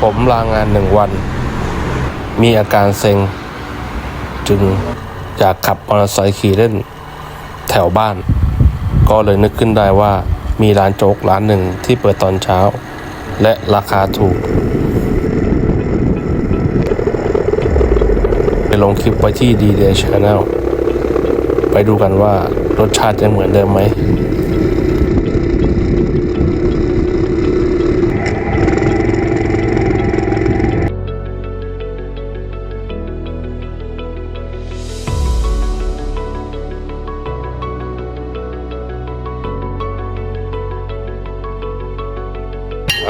ผมลางานหนึ่งวัน มีอาการเซ็ง จึงอยากขับมอเตอร์ไซค์ขี่เล่นแถวบ้าน ก็เลยนึกขึ้นได้ว่ามีร้านโจ๊กร้านหนึ่งที่เปิดตอนเช้า และราคาถูก ไปลงคลิปไว้ที่ d d Channel ไปดูกันว่ารสชาติยังเหมือนเดิมไหม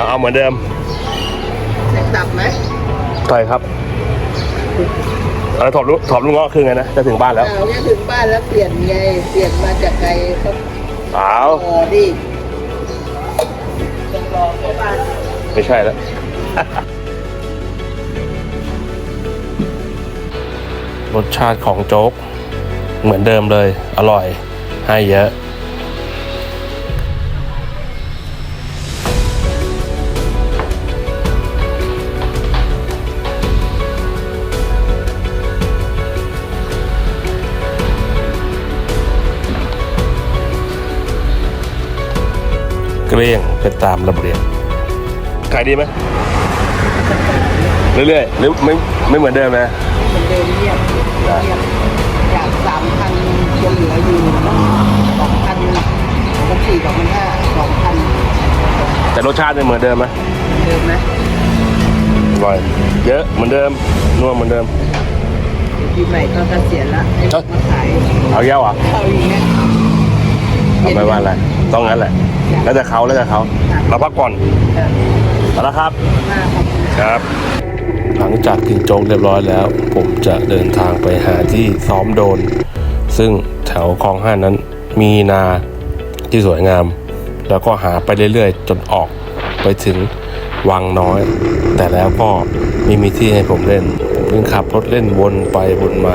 เอาเหมือนเดิมดับไหมใช่ครับเออถอดลูกถอดลูกเงาะคือไงนะ จะถึงบ้านแล้วเอาเนี่ยถึงบ้านแล้วเปลี่ยนไง เปลี่ยนมาจากไกลก็อ้าวรอดิต้องรอเข้าบ้านไม่ใช่แล้ว รสชาติของโจ๊ก เหมือนเดิมเลย อร่อย ให้เยอะ เกลี้ยงเป็นตามระเบียบขายดีไหมเรื่อยๆหรือไม่ไม่เหมือนเดิมนะเหมือนเดิมเงียบเงียบจากสามพันจะเหลืออยู่สองพันสองสี่สองพันห้าสองพันแต่รสชาติเนี่ยเหมือนเดิมไหมเดิมไหมอร่อยเยอะเหมือนเดิมนัวเหมือนเดิมปีใหม่ก็เกษียณละให้มาขายเอาแย้วอะเอาอย่างเงี้ยเอาไม่ว่าอะไร ต้องงั้นแหละ แล้วแต่เขาแล้วแต่เขาเราพักก่อนเออเอาละครับมากครับ ครับ หลังจากกินโจ๊กเรียบร้อยแล้ว ผมจะเดินทางไปหาที่ซ้อมโดรนซึ่งแถวคลองห้านั้นมีนาที่สวยงาม แล้วก็หาไปเรื่อยๆ จนออกไปถึงวังน้อย แต่แล้วก็ไม่มีที่ให้ผมเล่นผมจึงขับรถเล่นวนไปวนมา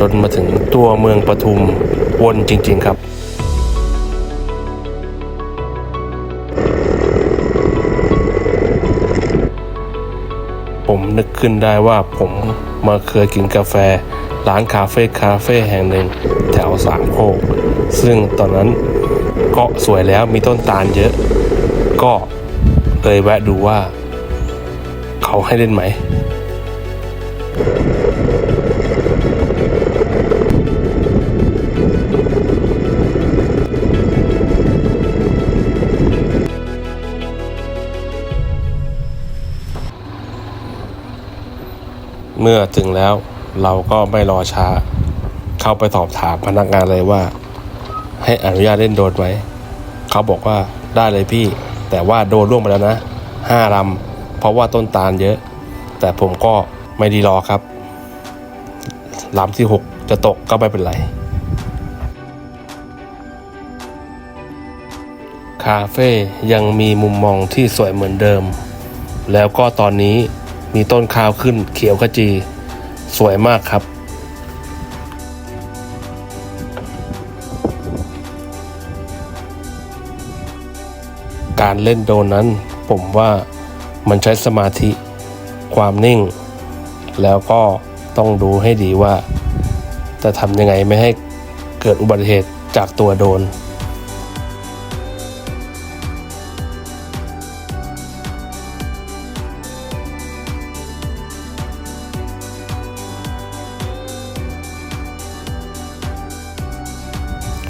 จนมาถึงตัวเมืองปทุมวนจริง ๆ ครับ นึกขึ้นได้ว่าผมมาเคยกินกาแฟ ร้านคาเฟ่คาเฟ่แห่งหนึ่งแถวสามโคกซึ่งตอนนั้นก็สวยแล้วมีต้นตาลเยอะ ก็เลยแวะดูว่า เขาให้เล่นไหม เมื่อถึงแล้วเราก็ไม่รอช้า เข้าไปสอบถามพนักงานเลยว่า ให้อนุญาตเล่นโดรนไหมเขาบอกว่าได้เลยพี่ แต่ว่าโดนร่วงไปแล้วนะห้าลำเพราะว่าต้นตาลเยอะ แต่ผมก็ไม่ดีรอครับลำที่หกจะตกก็ไม่เป็นไร คาเฟ่ยังมีมุมมองที่สวยเหมือนเดิม แล้วก็ตอนนี้ มีต้นข้าวขึ้นเขียวขจี สวยมากครับ การเล่นโดนนั้นผมว่ามันใช้สมาธิความนิ่ง แล้วก็ต้องดูให้ดีว่า จะทำยังไงไม่ให้เกิดอุบัติเหตุจากตัวโดน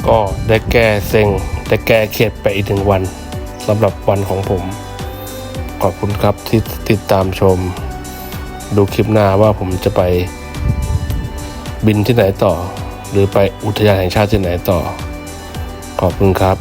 ก็ได้แก้เซ็งได้แก้เครียดไปอีกหนึ่งวันสำหรับวันของผม ขอบคุณครับที่ติดตามชม ดูคลิปหน้าว่าผมจะไปบินที่ไหนต่อ หรือไปอุทยานแห่งชาติที่ไหนต่อ ขอบคุณครับ